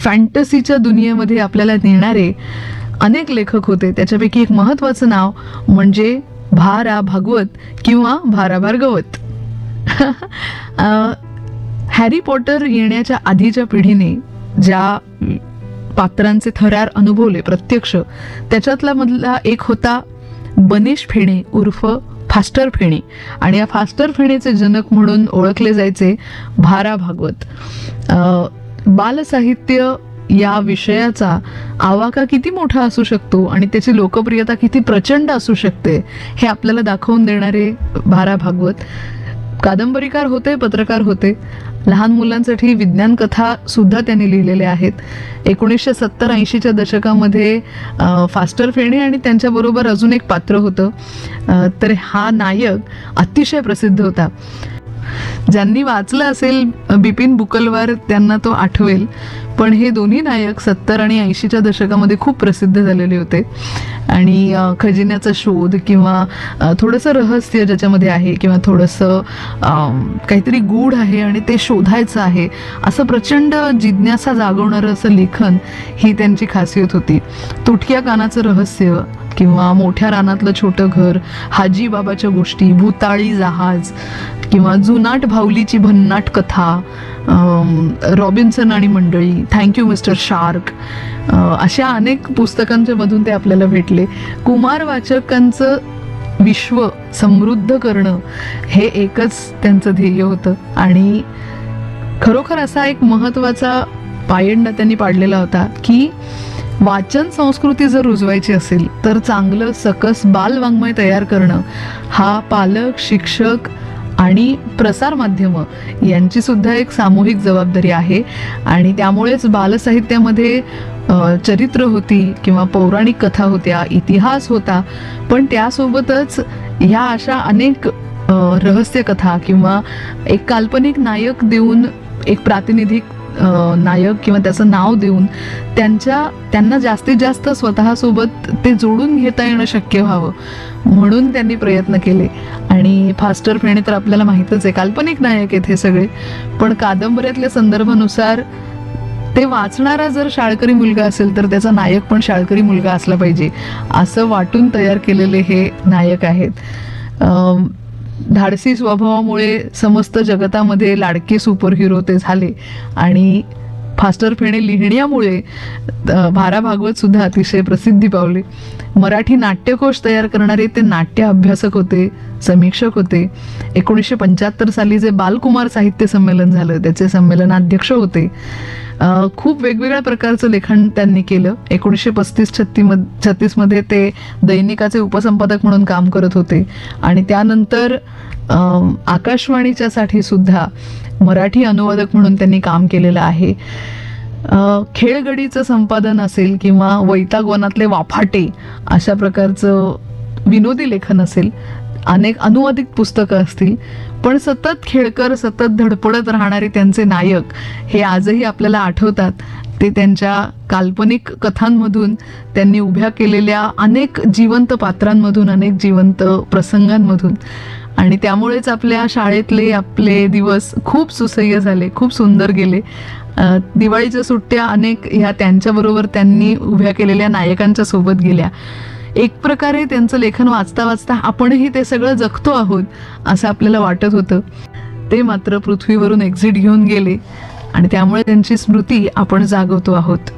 फॅन्टसीच्या दुनियेमध्ये आपल्याला नेणारे अनेक लेखक होते. त्याच्यापैकी एक महत्वाचं नाव म्हणजे भारा भागवत किंवा भारा भार्गवत. हॅरी पॉटर येण्याच्या आधीच्या पिढीने ज्या पात्रांचे थरार अनुभवले प्रत्यक्ष त्याच्यातला मधला एक होता बनेश फेणे उर्फ फास्टर फेणे. आणि या फास्टर फेणेचे जनक म्हणून ओळखले जायचे भारा भागवत. बालसाहित्य या विषयाचा आवाका किती मोठा असू शकतो आणि त्याची लोकप्रियता किती प्रचंड असू शकते हे आपल्याला दाखवून देणारे भारा भागवत. कादंबरीकार होते पत्रकार होते. लहान मुलांसाठी विज्ञान कथा सुद्धा त्यांनी लिहिलेल्या आहेत. एकोणीसशे सत्तर ऐंशीच्या दशकामध्ये फास्टर फेणे आणि त्यांच्याबरोबर अजून एक पात्र होतं. तर हा नायक अतिशय प्रसिद्ध होता. ज्यांनी वाचलं असेल बिपिन बुकलवार त्यांना तो आठवेल. पण हे दोन्ही नायक सत्तर आणि ऐंशीच्या दशकामध्ये खूप प्रसिद्ध झालेले होते. आणि खजिन्याचा शोध किंवा थोडंसं रहस्य ज्याच्यामध्ये आहे किंवा थोडंसं काहीतरी गूढ आहे आणि ते शोधायचं आहे असं प्रचंड जिज्ञासा जागवणारं असं लेखन ही त्यांची खासियत होती. तुटक्या कानाचं रहस्य किंवा मोठ्या रानातलं छोटं घर हाजी बाबाच्या गोष्टी भूताळी जहाज किंवा जुनाट भावलीची भन्नाट कथा रॉबिन्सन आणि मंडळी. थँक्यू मिस्टर शार्क अशा अनेक पुस्तकांच्या मधून ते आपल्याला भेटले. कुमार वाचकांचं विश्व समृद्ध करणं हे एकच त्यांचं ध्येय होतं. आणि खरोखर असा एक महत्त्वाचा पायंडा त्यांनी पाडलेला होता की वाचन संस्कृती जर रुजवायची असेल तर चांगलं सकस बालवाङ्मय तयार करणं हा पालक शिक्षक आणि प्रसारमाध्यमं यांची सुद्धा एक सामूहिक जबाबदारी आहे. आणि त्यामुळेच बालसाहित्यामध्ये चरित्र होती किंवा पौराणिक कथा होत्या इतिहास होता पण त्यासोबतच ह्या अशा अनेक रहस्यकथा रहस्य कथा किंवा एक काल्पनिक नायक देऊन एक प्रातिनिधिक नायक किंवा त्याचं नाव देऊन त्यांच्या त्यांना जास्तीत जास्त स्वतःसोबत ते जोडून घेता येणं शक्य व्हावं म्हणून त्यांनी प्रयत्न केले. आणि फास्टर फेणे तर आपल्याला माहीतच आहे काल्पनिक नायक आहेत हे सगळे. पण कादंबऱ्यातल्या संदर्भानुसार ते वाचणारा जर शाळकरी मुलगा असेल तर त्याचा नायक पण शाळकरी मुलगा असला पाहिजे असं वाटून तयार केलेले हे नायक आहेत. धाडसी स्वभावामुळे समस्त जगतामध्ये लाडके सुपर हिरो ते झाले. आणि फास्टर फेणे लिहिण्यामुळे भारा भागवत सुद्धा अतिशय प्रसिद्धी पावले. मराठी नाट्यकोश तयार करणारे ते नाट्य अभ्यासक होते समीक्षक होते. एकोणीसशे पंच्याहत्तर साली जे बालकुमार साहित्य संमेलन झालं त्याचे संमेलनाध्यक्ष होते. खूप वेगवेगळ्या प्रकारचं लेखन त्यांनी केलं. एकोणीसशे पस्तीस छत्ती छत्तीसमध्ये ते दैनिकाचे उपसंपादक म्हणून काम करत होते. आणि त्यानंतर आकाशवाणीच्यासाठी सुद्धा मराठी अनुवादक म्हणून त्यांनी काम केलेलं आहे. खेळगडीचं संपादन असेल किंवा वैतागवनातले वाफाटे अशा प्रकारचं विनोदी लेखन असेल अनेक अनुवादित पुस्तकं असतील पण सतत खेळकर सतत धडपडत राहणारे त्यांचे नायक हे आजही आपल्याला आठवतात. ते त्यांच्या काल्पनिक कथांमधून त्यांनी उभ्या केलेल्या अनेक जिवंत पात्रांमधून अनेक जिवंत प्रसंगांमधून आणि त्यामुळेच आपल्या शाळेतले आपले दिवस खूप सुसह्य झाले खूप सुंदर गेले. दिवाळीच्या सुट्ट्या अनेक ह्या त्यांच्याबरोबर त्यांनी उभ्या केलेल्या नायकांच्या सोबत गेल्या. एक प्रकारे त्यांचं लेखन वाचता वाचता आपणही ते सगळं जगतो आहोत असं आपल्याला वाटत होतं. ते मात्र पृथ्वीवरून एक्झिट घेऊन गेले आणि त्यामुळे त्यांची स्मृती आपण जागवतो आहोत.